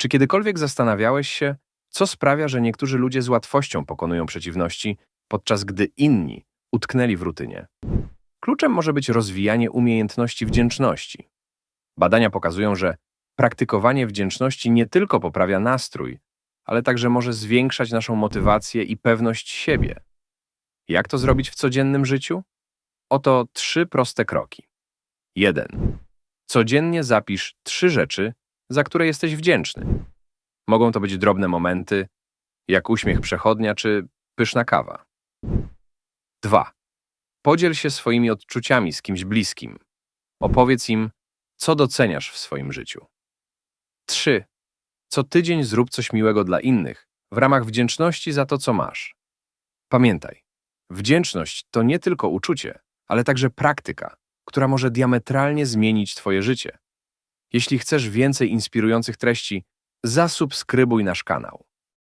Czy kiedykolwiek zastanawiałeś się, co sprawia, że niektórzy ludzie z łatwością pokonują przeciwności, podczas gdy inni utknęli w rutynie? Kluczem może być rozwijanie umiejętności wdzięczności. Badania pokazują, że praktykowanie wdzięczności nie tylko poprawia nastrój, ale także może zwiększać naszą motywację i pewność siebie. Jak to zrobić w codziennym życiu? Oto trzy proste kroki. 1. Codziennie zapisz trzy rzeczy, za które jesteś wdzięczny. Mogą to być drobne momenty, jak uśmiech przechodnia czy pyszna kawa. 2. Podziel się swoimi odczuciami z kimś bliskim. Opowiedz im, co doceniasz w swoim życiu. 3. Co tydzień zrób coś miłego dla innych, w ramach wdzięczności za to, co masz. Pamiętaj, wdzięczność to nie tylko uczucie, ale także praktyka, która może diametralnie zmienić Twoje życie. Jeśli chcesz więcej inspirujących treści, zasubskrybuj nasz kanał.